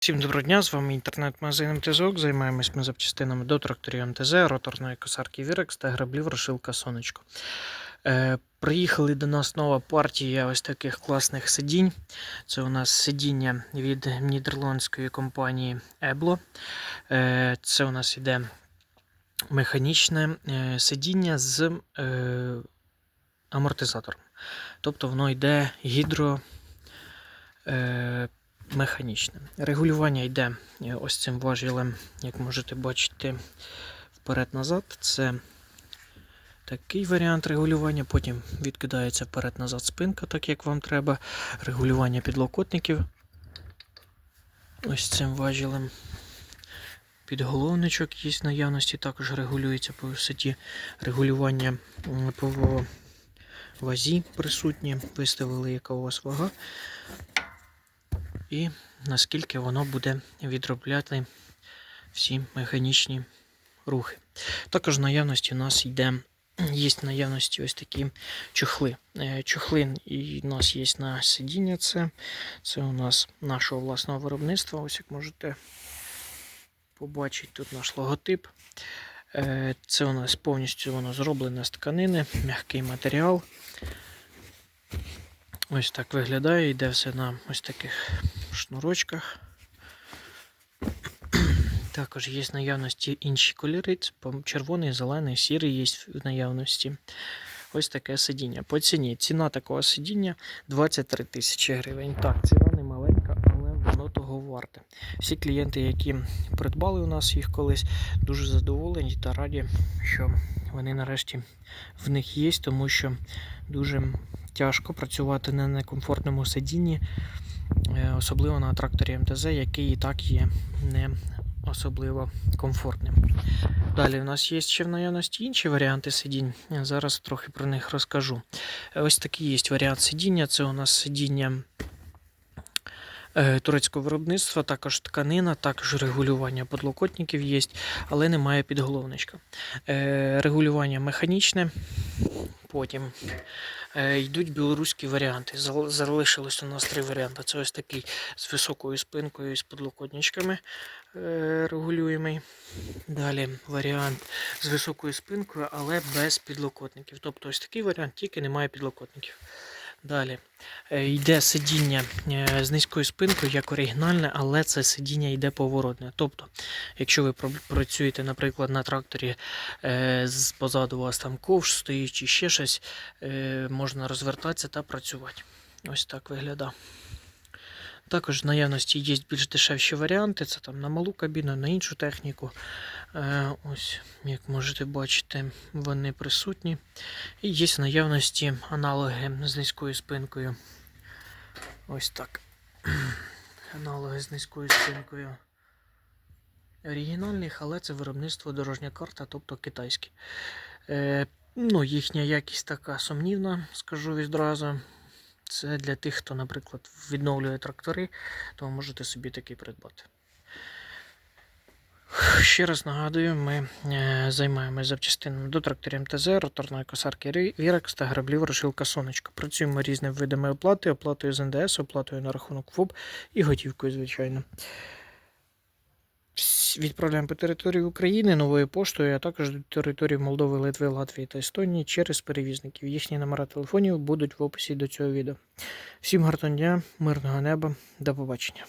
Всім доброго дня, з вами інтернет-магазин МТЗОК. Займаємось ми запчастинами до тракторів МТЗ, роторної косарки Вірекс та граблів Рошилка Сонечко. Е, приїхали до нас нова партія ось таких класних сидінь. Це у нас сидіння від нідерландської компанії Eblo. Е, це у нас іде механічне е, сидіння з е, амортизатором. Тобто воно йде гідро. Е, механічне. Регулювання йде е, ось цим важілем, як можете бачити, вперед-назад. Це такий варіант регулювання. Потім відкидається вперед-назад спинка, так як вам треба. Регулювання підлокотників. Ось цим важілем. Підголовничок є наявності, також регулюється по висоті регулювання по вазі присутні. Виставили, яка у вас вага і наскільки воно буде відробляти всі механічні рухи. Також в наявності у нас йде, є в наявності ось такі чохли. Е, і у нас є на сидіння. Це, це у нас нашого власного виробництва. Ось як можете побачити, тут наш логотип. Е, Це у нас повністю воно зроблене з тканини, м'який матеріал. Ось так виглядає, йде все на ось таких шнурочках. Також є в наявності інші кольори. Червоний, зелений, сірий є в наявності. Ось таке сидіння. По ціні. Ціна такого сидіння 23 тисячі гривень. Так, ціна не маленька, але воно того варте. Всі клієнти, які придбали у нас їх колись, дуже задоволені та раді, що вони нарешті в них є, тому що дуже тяжко працювати на некомфортному сидінні, особливо на тракторі МТЗ, який і так є не особливо комфортним. Далі у нас є ще в наявності інші варіанти сидінь. Я Зараз трохи про них розкажу. Е, Ось такий є варіант сидіння. Це у нас сидіння е, турецького виробництва, також тканина, також регулювання подлокотників є, але немає підголовничка. Е, Регулювання механічне. Потім е, йдуть білоруські варіанти. Залишилось у нас три варіанти. Це ось такий з високою спинкою і з подлокотничками е, регулюємий. Далі варіант з високою спинкою, але без підлокотників. Тобто ось такий варіант, тільки немає підлокотників. Далі е, йде сидіння е, з низькою спинкою, як оригінальне, але це сидіння йде поворотне. Тобто, якщо ви працюєте, наприклад, на тракторі е, з позаду у вас там ковш стоїть чи ще щось, можна розвертатися та працювати. Ось так виглядає. Також в наявності є більш дешевші варіанти, це там на малу кабіну, на іншу техніку. Е, ось, як можете бачити, вони присутні. І є в наявності аналоги з низькою спинкою. Ось так. Аналоги з низькою спинкою. Оригінальних, але це виробництво дорожня карта, тобто китайське. Е, ну, їхня якість така сумнівна, скажу відразу. Це для тих, хто, наприклад, відновлює трактори, то можете собі такий придбати. Ще раз нагадую, ми е, займаємося запчастинами до тракторів МТЗ, роторної косарки Вірекс та граблів Рошилка Сонечка. Працюємо різними видами оплати, оплатою з НДС, оплатою на рахунок ФОП і готівкою, звичайно. Відправляємо по території України новою поштою, а також до території Молдови, Литви, Латвії та Естонії через перевізників. Їхні номера телефонів будуть в описі до цього відео. Всім гарного дня, мирного неба, до побачення.